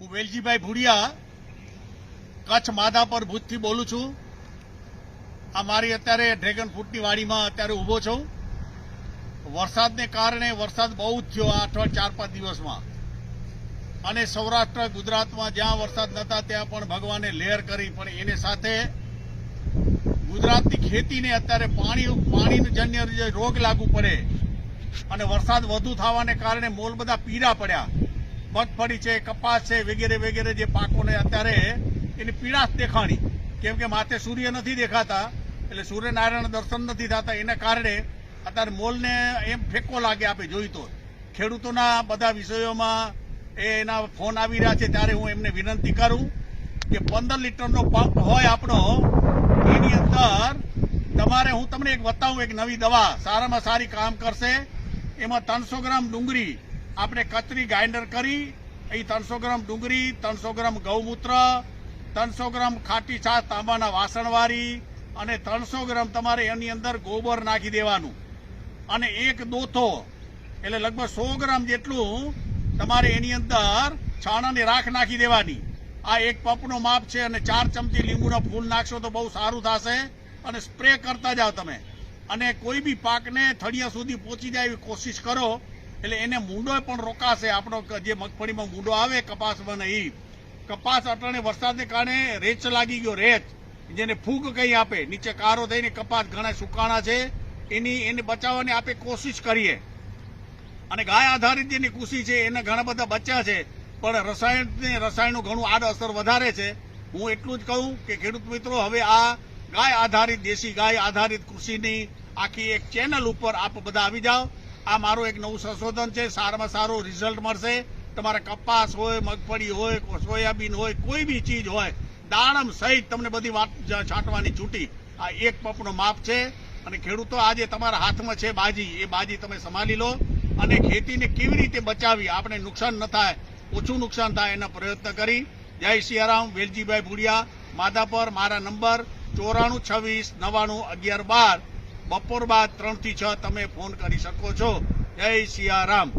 હું વેલજીભાઈ ભુડિયા કચ્છ માધાપર ભૂજથી બોલું છું. આ મારી અત્યારે ડ્રેગન ફ્રૂટની વાડીમાં અત્યારે ઊભો છું. વરસાદને કારણે વરસાદ બહુ જ થયો આ અઠવાડ ચાર, પાંચ દિવસમાં. અને સૌરાષ્ટ્ર, ગુજરાતમાં જ્યાં વરસાદ નહોતા ત્યાં પણ ભગવાને લહેર કરી, પણ એને સાથે ગુજરાતની ખેતીને અત્યારે પાણી, પાણીનું જન્ય જે રોગ લાગુ પડે. અને વરસાદ વધુ થવાને કારણે મોલ બધા પીડા પડ્યા. મગફળી છે, કપાસ છે, વગેરે વગેરે જે પાકોને અત્યારે એની પીડાશ દેખાણી. કેમ કે માથે સૂર્ય નથી દેખાતા, એટલે સૂર્યનારાયણ દર્શન નથી થતા. એના કારણે અત્યારે મોલને એમ ફેંકો લાગે આપણે જોઈ તો ખેડૂતોના બધા વિષયોમાં એના ફોન આવી રહ્યા છે, ત્યારે હું એમને વિનંતી કરું કે પંદર લીટરનો પંપ હોય આપણો, એની અંદર તમારે, હું તમને એક બતાવું, એક નવી દવા સારામાં સારી કામ કરશે. એમાં ત્રણસો ગ્રામ ડુંગળી આપણે કતરી ગ્રાઇન્ડર કરી એ ત્રણસો ગ્રામ ડુંગળી, ત્રણસો ગ્રામ ગૌમૂત્ર, ત્રણસો ગ્રામ ખાટી છાશ તાંબાના વાસણવાળી અને ત્રણસો ગ્રામ તમારે એની અંદર ગોબર નાખી દેવાનું. અને એક દોથો, એટલે લગભગ સો ગ્રામ જેટલું તમારે એની અંદર છાણાની રાખ નાખી દેવાની. આ એક પપનો માપ છે અને ચાર ચમચી લીંબુના ફૂલ નાખશો તો બહુ સારું થશે અને સ્પ્રે કરતા જાઓ તમે. અને કોઈ બી પાકને થળિયા સુધી પહોંચી જાય એવી કોશિશ કરો એટલે એને મૂંડો પણ રોકાશે. આપણો જે મગફળીમાં મૂંડો આવે કપાસમાં નહીં કપાસ અટાણે વરસાદને કારણે રેચ લાગી ગયો, રેચ. જેને ફૂગ કહી આપે. નીચે કારો થઈને કપાસ ઘણા સુકાણા છે. એની, એને બચાવવાની આપણે કોશિશ કરીએ. અને ગાય આધારિત જેની કૃષિ છે, એને ઘણા બધા બચ્યા છે. પણ રસાયણ રસાયણનું ઘણું આડ અસર વધારે છે. હું એટલું જ કહું કે ખેડૂત મિત્રો, હવે આ ગાય આધારિત, દેશી ગાય આધારિત કૃષિની આખી એક ચેનલ ઉપર આપ બધા આવી જાઓ. આ મારું એક નવું સંશોધન છે. સારામાં સારું રિઝલ્ટ મળશે. તમારા કપાસ હોય, મગફળી હોય, સોયાબીન હોય, કોઈ બી ચીજ હોય, દાણમ સહિત તમને બધી વાત છાંટવાની છૂટી. આ એક પંપનો માપ છે અને ખેડૂતો આજે તમારા હાથમાં છે બાજી. એ બાજી તમે સંભાળી લો અને ખેતીને કેવી રીતે બચાવી આપણે નુકસાન ન થાય, ઓછું નુકસાન થાય એના પ્રયત્ન કરી. જય સિયારામ, વેલજીભાઈ ભુડિયા, માધાપર, મારા નંબર ચોરાણું છવ્વીસ, નવાણું અગિયાર બાર. બપોર બાદ ત્રણથી છ તમે ફોન કરી શકો છો. જય સિયારામ.